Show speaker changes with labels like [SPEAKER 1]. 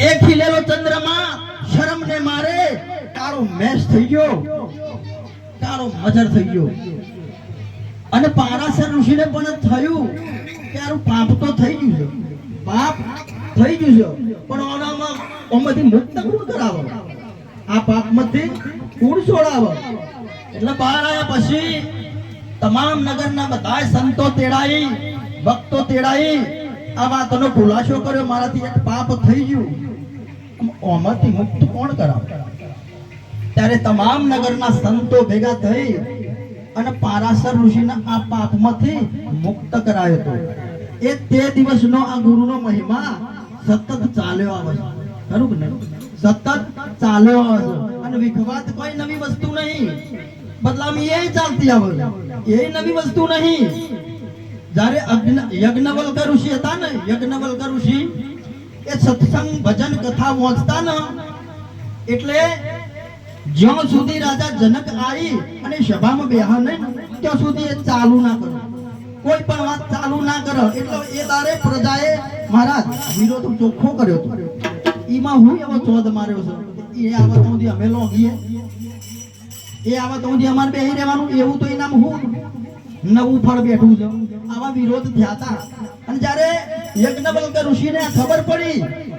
[SPEAKER 1] એ ખીલેલો ચંદ્રમાં શરમ ને મારે તારો મેસ થઈ ગયો. તારો મજર થઈ ગયો. અને પારાસર ઋષિને પણ થયું કે આનું પાપ તો થઈ ગયું છે. પાપ થઈ ગયું છે. પણ ઓનામાં ઓમાંથી મુક્ત કોણ કરાવો? આ પાપમાંથી કોણ છોડાવો? એટલે બહાર આવ્યા પછી તમામ નગરના બધા સંતો તેડાઈ, ભક્તો તેડાઈ, આ વાતનો ખુલાસો કર્યો. મારાથી એક પાપ થઈ ગયું. ઓમાંથી મુક્ત કોણ કરાવે? ત્યારે તમામ નગરના સંતો ભેગા થઈ અને પારાસર ઋષિના આ પાપમાંથી મુક્ત કરાયો હતો. એ તે દિવસનો આ ગુરુનો મહિમા સતત ચાલ્યો આવે છે. ખરું ને સતત ચાલ્યો આવે છે. અને વિખવાત કોઈ નવી વસ્તુ નહીં. બદલામ એ ચાલતી આવે એ નવી વસ્તુ નહીં. જ્યારે યજ્ઞવલ્ક ઋષિ હતા ને યજ્ઞવલ્ક ઋષિ એ સત્સંગ ભજન કથા વાંચતા ના. એટલે જ્યાં સુધી રાજા જનક આવી અને સભામાં બેહા નહીં, ત્યાં સુધી એ ચાલુ ના કરો. કોઈ પણ વાત ચાલુ ના કરો. એટલે એ દારે પ્રજાએ મહારાજ વિરોધ ચોખ્ખો કર્યો હતો. એમાં હું એવો ચોદ માર્યો છે? એ આવા તો અમે લોગીએ. એ આવા તો અમારે બેહી રહેવાનું, એવું તો એનામ હું નવું ફળ બેઠું છે. આવા વિરોધ થયા હતા. અને જ્યારે ઋષિને ને ખબર પડી